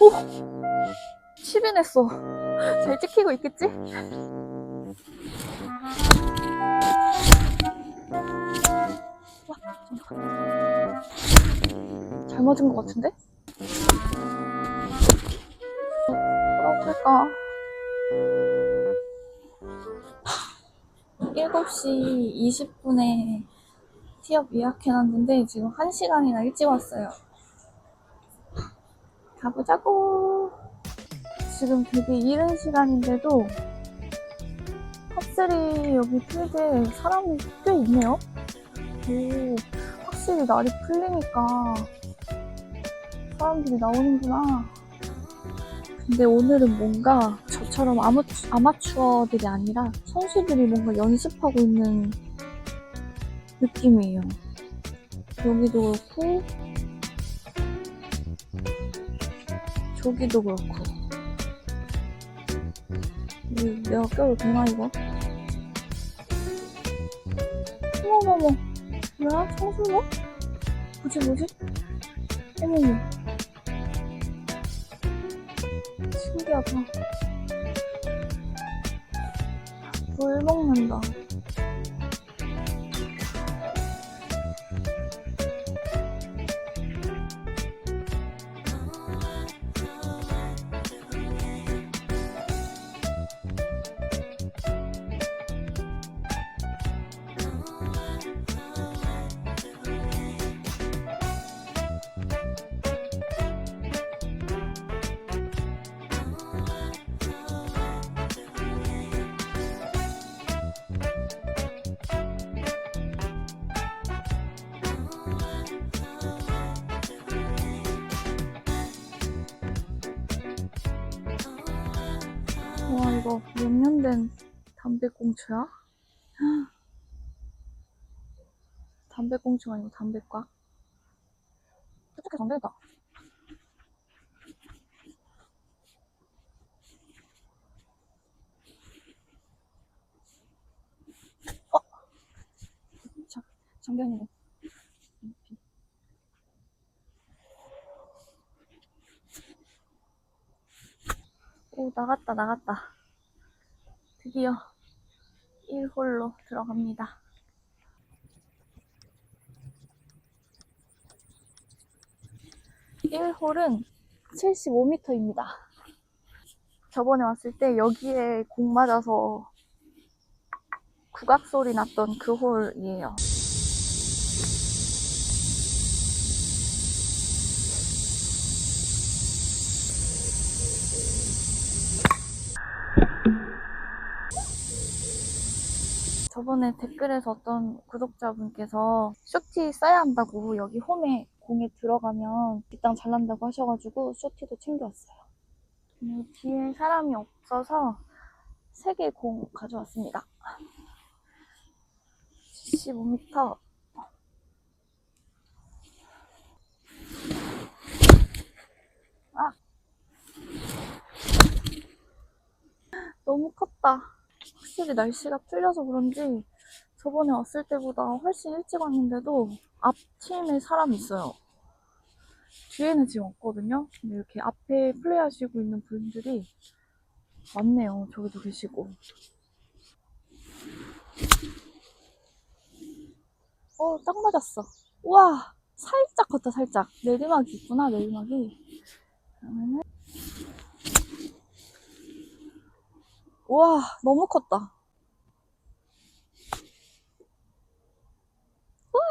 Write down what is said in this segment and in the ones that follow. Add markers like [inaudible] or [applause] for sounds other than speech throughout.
오! 치빈했어. 잘 찍히고 있겠지? 잘 맞은 것 같은데? 뭐라고 할까? 7시 20분에 티업 예약해놨는데 지금 1시간이나 일찍 왔어요. 가보자고. 지금 되게 이른 시간인데도 확실히 여기 필드에 사람이 꽤 있네요. 오, 확실히 날이 풀리니까 사람들이 나오는구나. 근데 오늘은 뭔가 저처럼 아무, 아마추어들이 아니라 선수들이 뭔가 연습하고 있는 느낌이에요. 여기도 그렇고, 저기도 그렇고. 이 내가 껴도 되나, 이거? 어머머머. 뭐야? 청소모? 뭐지, 뭐지? 어머머. 신기하다. 물 먹는다. 와, 이거 몇 년 된 담배꽁초야? [gasps] 담배꽁초가 아니고 담배꽉? 어떻게 안 되겠다. 어? 자, 장변이네. 오, 나갔다, 나갔다. 드디어 1홀로 들어갑니다. 일홀은 75m입니다. 저번에 왔을 때 여기에 공 맞아서 국악 소리 났던 그 홀이에요. 저번에 댓글에서 어떤 구독자분께서 쇼티 써야 한다고 여기 홈에 공에 들어가면 뒷땅 잘 난다고 하셔가지고 쇼티도 챙겨왔어요. 음, 뒤에 사람이 없어서 3개 공 가져왔습니다. 75m. 아! 너무 컸다. 확실히 날씨가 풀려서 그런지 저번에 왔을 때보다 훨씬 일찍 왔는데도 앞 팀에 사람이 있어요. 뒤에는 지금 없거든요. 근데 이렇게 앞에 플레이하시고 있는 분들이 많네요. 저기도 계시고. 어, 딱 맞았어. 우와! 살짝 컸다, 살짝. 내리막이 있구나, 내리막이. 그러면은. 우와, 너무 컸다. 우와!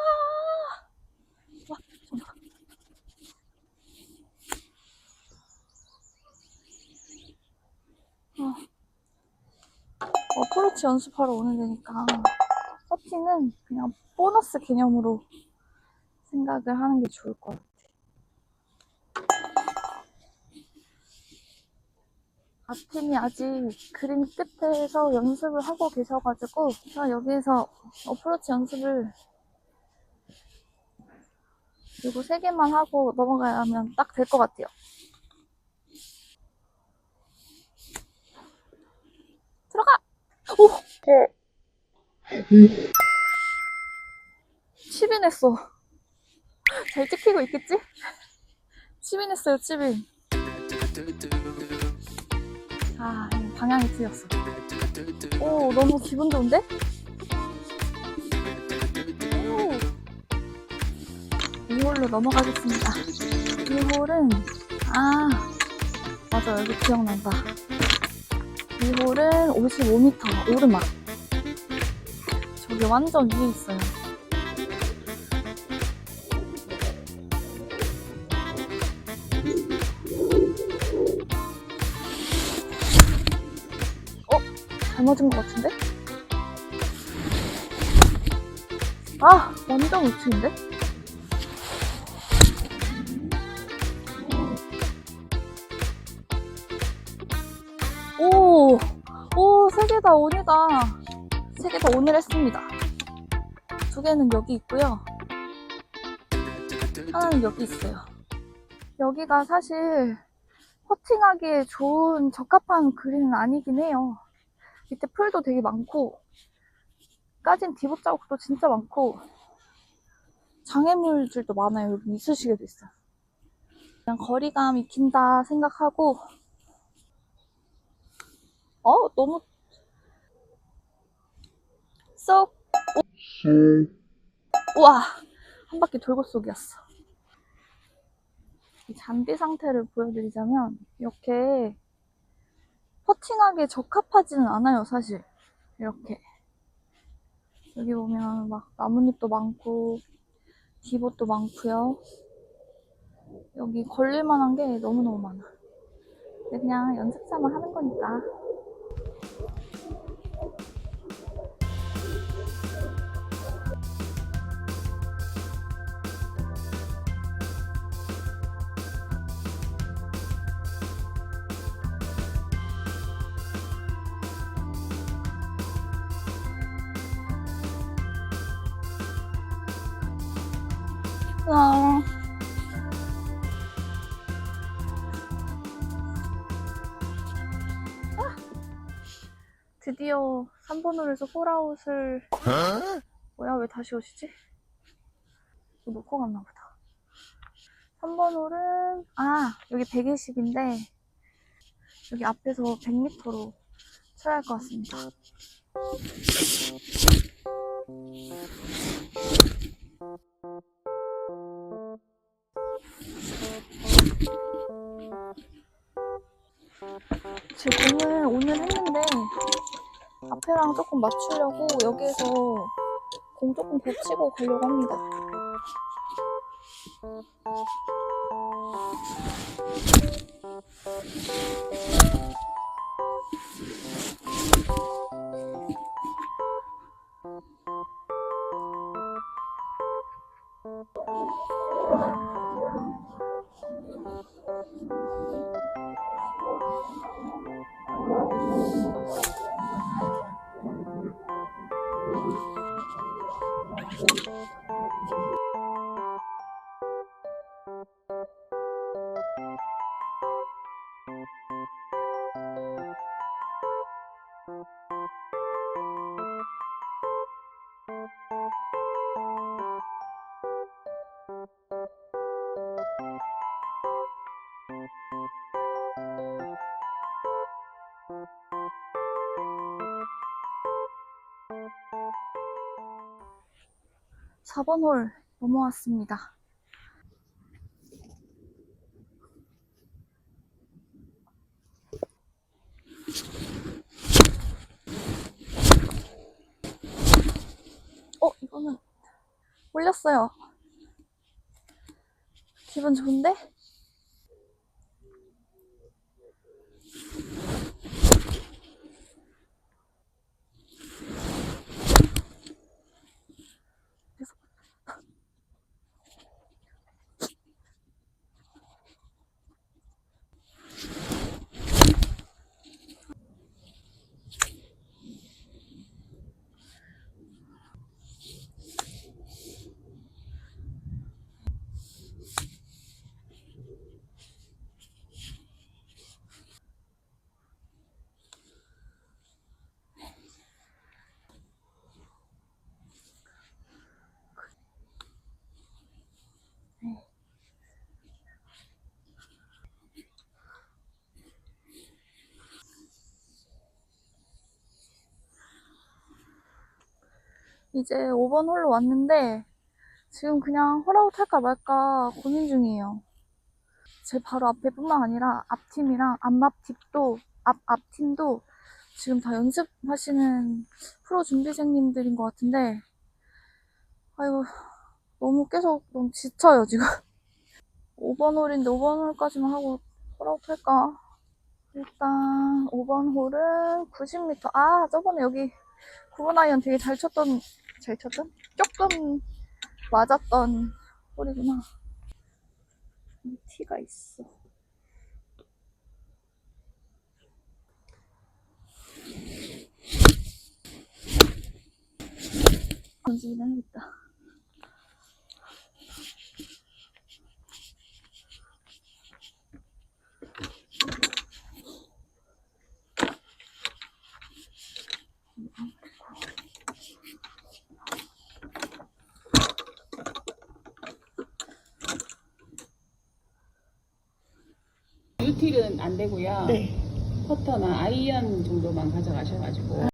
어. 어프로치 연습하러 오는 데니까 서팅은 그냥 보너스 개념으로 생각을 하는 게 좋을 것 같아. 앞팀이 아직 그림 끝에서 연습을 하고 계셔가지고 자 여기에서 어프로치 연습을 그리고 세 개만 하고 넘어가면 딱 될 것 같아요. 들어가! 오! 치빈 했어. 잘 찍히고 있겠지? 치빈 했어요, 치빈. 아, 방향이 틀렸어. 오, 너무 기분 좋은데? 오. 2홀로 넘어가겠습니다. 2홀은, 아, 맞아, 여기 기억난다. 2홀은 55m, 오르막. 저기 완전 위에 있어요. 잘 맞은 것 같은데? 아, 완전 우측인데? 오, 오, 세 개다 온이다. 세 개다 온을 했습니다. 두 개는 여기 있고요. 하나는 여기 있어요. 여기가 사실 퍼팅하기에 좋은 적합한 그린은 아니긴 해요. 밑에 풀도 되게 많고 까진 디봇 자국도 진짜 많고 장애물들도 많아요. 여기 이쑤시개도 있어요. 그냥 거리감 익힌다 생각하고 어 너무 쏙 오. 우와 한 바퀴 돌고. 이 잔디 상태를 보여드리자면 이렇게 퍼팅하기에 적합하지는 않아요, 사실. 이렇게. 여기 보면 막 나뭇잎도 많고, 디봇도 많고요. 여기 걸릴만한 게 너무너무 많아. 근데 그냥 연습 삼아 하는 거니까. 아. 아. 드디어 3번 홀에서 홀아웃을 뭐야 왜 다시 오시지? 이거 놓고 갔나 보다 3번 홀은 아 여기 120인데 여기 앞에서 100m로 쳐야 할 것 같습니다 제 공을 오늘 했는데 앞에랑 조금 맞추려고 여기에서 공 조금 붙이고 가려고 합니다. 사번홀 넘어왔습니다. 어, 이거는 올렸어요. 기분 좋은데? 이제 5번 홀로 왔는데 지금 그냥 홀아웃 할까 말까 고민 중이에요. 제 바로 앞에 뿐만 아니라 앞팀이랑 앞앞팀도 앞 앞팀도 지금 다 연습하시는 프로 준비생님들인 것 같은데 아이고 너무 계속 너무 지쳐요 지금. [laughs] 5번 홀인데 5번 홀까지만 하고 홀아웃 할까? 일단 5번 홀은 90m 아 저번에 여기 9번 아이언 되게 잘 쳤던 잘 쳤던? 조금 맞았던 홀이구나. 티가 있어. 던지긴 해야겠다 유틸은 안 되고요. 네 퍼터나 아이언 정도만 가져가셔가지고